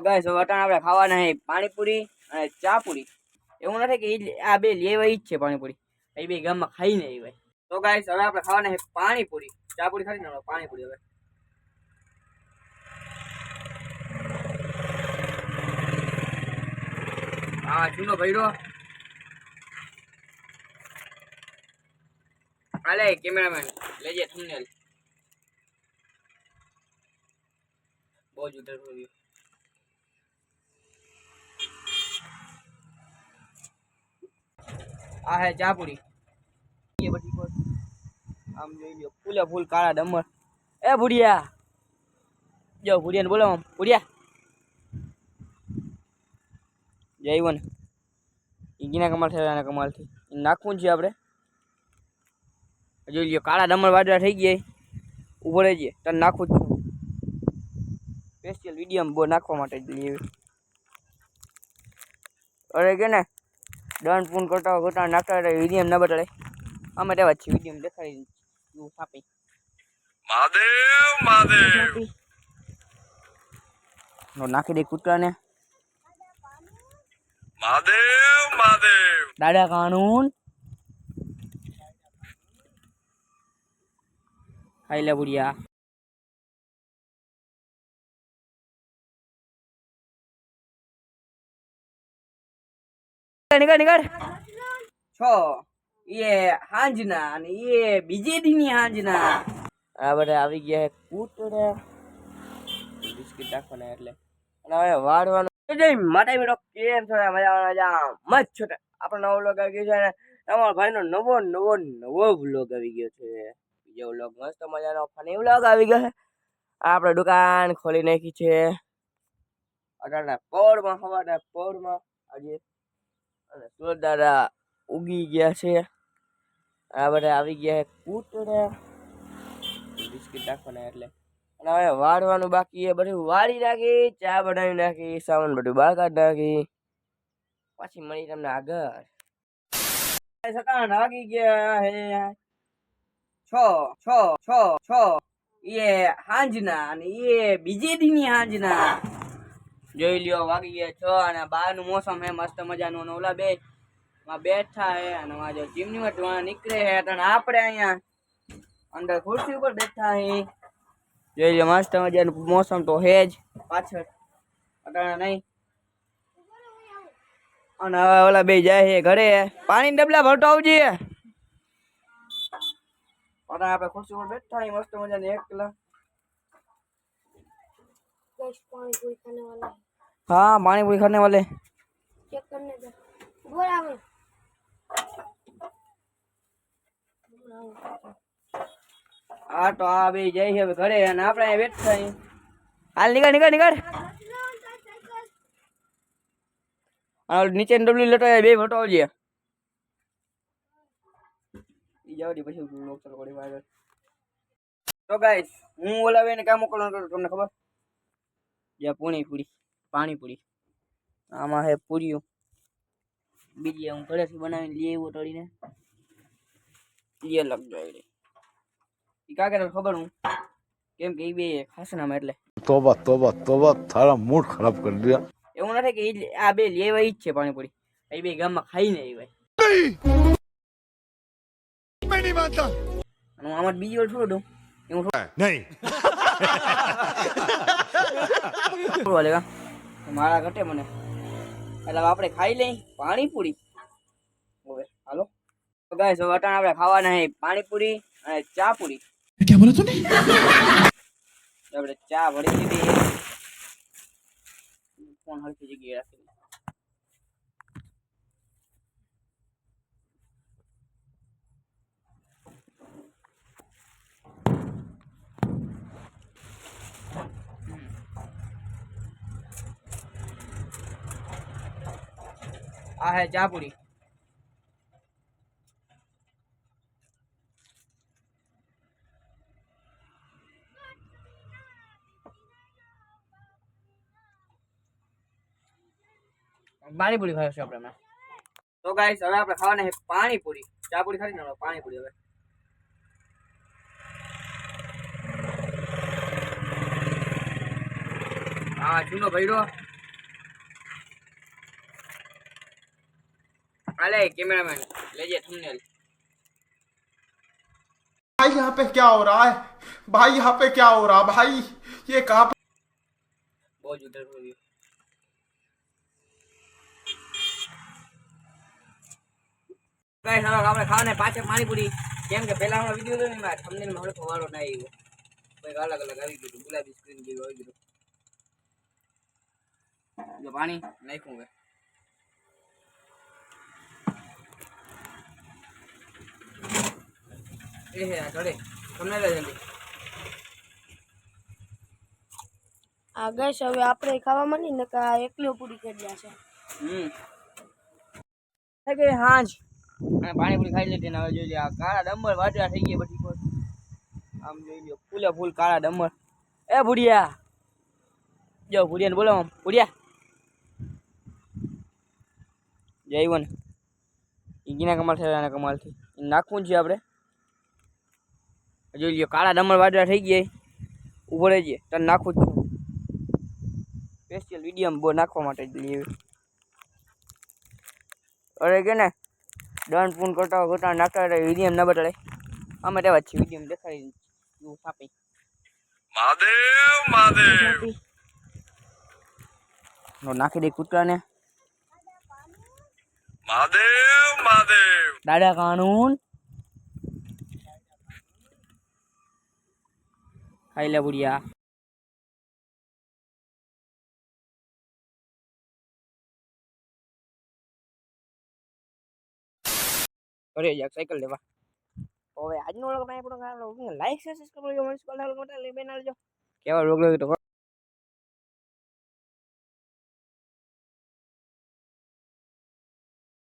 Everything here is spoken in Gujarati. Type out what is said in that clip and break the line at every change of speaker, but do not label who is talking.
તો ગાય હવે અટાણે આપણે ખાવાના છે પાણીપુરી અને ચા પૂરી એવું નથી કે આ બે લેવા ઈ જ છે પાણીપુરી. એ બે ગામમાં ખાઈને આવી તો ગાય હવે આપણે ખાવાના છે પાણીપુરી. ચા પૂરી ખાઈ ને પાણીપુરી હવે. હા, ચૂલો ભર્યો. હાલે કેમેરામેન લેજે થંબનેલ બહુ જ ઉધર આ હે કોઈ આમ જોઈ લ્યો, ફૂલે ફૂલ કાળા ડમર. એ ભુડિયા જો ભુડિયાને બોલો આમ. ભુડિયા જય વન. ઈગીના કમાલ થયા એના કમાલથી. નાખવું છે આપણે. જોઈ લ્યો, કાળા ડમર વાદળા થઈ ગયા ઊભો રહેજે, તને નાખું જ સ્પેશિયલ વીડિયો બહુ નાખવા માટે જ લઈએ અરે કે ને દંડ પૂન કરતા હોય ઘટા નાખતા વિડીયમ ના બતાડે અમે જ છીએ વીડિયો દેખાડી સાપી
મહાદેવ મહાદેવ.
નો નાખી દે કૂતરાને.
મહાદેવ મહાદેવ.
દાદા કાનૂન ખાઈ લે બુડિયા નીકળ નવો વ્લોગ આવી ગયો છે અને તમારા ભાઈનો નવો નવો નવો વ્લોગ આવી ગયો છે. બીજો મસ્ત મજાનો ફની વ્લોગ આવી ગયો આપણે દુકાન ખોલી નાખી છે. અઢારના પોળમાં સવારના આજે અને દાદા ઉગી ગયા છે. આ બધા આવી ગયા છે કૂતરા. બિસ્કિટ નાખવાના એટલે. અને હવે વાળવાનું બાકી એ બધું વાળી નાખી, ચા બનાવી નાખી, સામાન બધું બહાર નાખી. પછી મળી તમને આગળ. સકાન વાગી ગયા હે. છ છ છ છ. એ હાંજના અને એ બીજે દીની હાંજના. જોઈ લ્યો, વાગી ગયા છ અને બહારનું મોસમ હે મસ્ત મજાનું. અને ઓલા બે માં બેઠા હે અને માં જો ચીમની માં ધોણા નીકળે હે અને આપણે અહીંયા અંદર ખુરશી ઉપર બેઠા હે જોઈ લ્યો, મસ્ત મજાનું મોસમ તો હે જ પાછળ. અટાણા નહીં. અને હવે ઓલા બે જાય છે ઘરે. પાણી ડબલા ભરતો આવજે. અટાણા આપણે ખુરશી ઉપર બેઠા હે મસ્ત મજાની એક
है
हाँ पानी पूरी खाने वाले
चेक करने का बोला में
હા તો આ બે જાય છે હવે ઘરે અને આપણે અહીંયા બેઠા હે હાલ નીકળ નીકળ નીકળ અને ઓલી નીચે ડબલી લેતો આય, બે ભરતો આવજે ઈ જાવ દી પછી લોક ચાલુ કરી વાગર તો ગાઈસ હું ઓલા બેને કામ મોકલવાનું કરું તમને ખબર જ્યાં પૂણી પૂરી પાણી પૂરી આમાં હે પૂરીઓ બીજી હું ઘરેથી બનાવીને લઈ આવ્યો તળીને એ અલગ જાય ઈ કાકે તને ખબર હું કેમ કે ઈ બે ખાસ નામ એટલે
तोबा तोबा तोबा थारा मूड खराब कर दिया
એવું નથી કે ઈ જ- આ બે લેવા ઈ જ છે પાણીપુરી એ બે ગામમાં ખાઈને આવ્યા
मैं नहीं मानता
અને હું આમાં બીજી વાર થોડું દઉં એવું
नहीं
લેવા મારા ઘટે મને. એટલે આપણે ખાઈ લઈ પાણીપુરી. હવે હાલો. તો ગાઈસ હવે અટાણ આપણે ખાવાના હે પાણીપુરી અને ચા પૂરી
ક્યાં બોલો તું
આપણે ચા ભરી દીધી ફોન હલકી જગ્યાએ રાખી આ હે ચા પૂરી પાણીપુરી ખાયો છે આપણે તો ગાઈસ હવે આપણે ખાવાના છે પાણીપુરી. ચા પૂરી ખાધી ને પાણીપુરી હવે. હા, ચૂલો ભર્યો. હાલે કેમેરામેન લેજે થંબનેલ
भाई यहाँ पे क्या हो रहा है भाई यहाँ पे क्या हो रहा भाई ये कहाँ पे
બહુ જ ઉધર થયું ગાઈસ હવે આપણે ખાવાને પાછળ પાણીપુરી કેમ કે પહેલા હમણાં વિડીયો જોયો ને એમાં thumbnail માં હરખો વારો ના આવ્યો કંઈક અલગ અલગ આવી ગયું હતું. ગુલાબી સ્ક્રીન જેવું આવી ગયું હતું. જો પાણી નાખ્યું હવે એ હે આ ચડે તમને લે જલ્દી.
આ હવે આપણે ખાવા માંડી ને કે એકલો પૂરી કરી દેશે
હમ. ગઈ હાંજ. અને પાણીપુરી ખાઈ લેતી હવે જોઈ લે આ કાળા ડમર વાટડા થઈ ગયા બધી આમ જોઈ લ્યો ફૂલે ફૂલ કાળા ડમર. એ ભુડિયા. જો ભુડિયાને બોલો આમ ભુડિયા. જય વન. ગીના કમાલ થયેલા કમાલથી. નાખવું છે આપણે. જોઈ લ્યો કાળા ડમર વાદળા થઈ ગયા ઊભો રહેજે તને નાખું જ છું. સ્પેશિયલ વીડિયો બહુ નાખવા માટે જ લઈએ અરે કે ને દંડ પૂન કરતા કરતા નાખતા હોય વિડીયમ ના બદલે અમે તેવા છે વિડીયમ દેખાડી એવું સાપી
મહાદેવ મહાદેવ.
નો નાખી દે કૂતરાને.
મહાદેવ મહાદેવ.
દાદા કાનૂન ખાઈ લે બુડિયા. અરે યાર સાયકલ લેવા. હવે આજનો વ્લોગ આપણે આપણો લાઈક સબસ્ક્રાઇબ કરજો. મને સ્કોલ હાલ મોટા કેવા વ્લોગ તો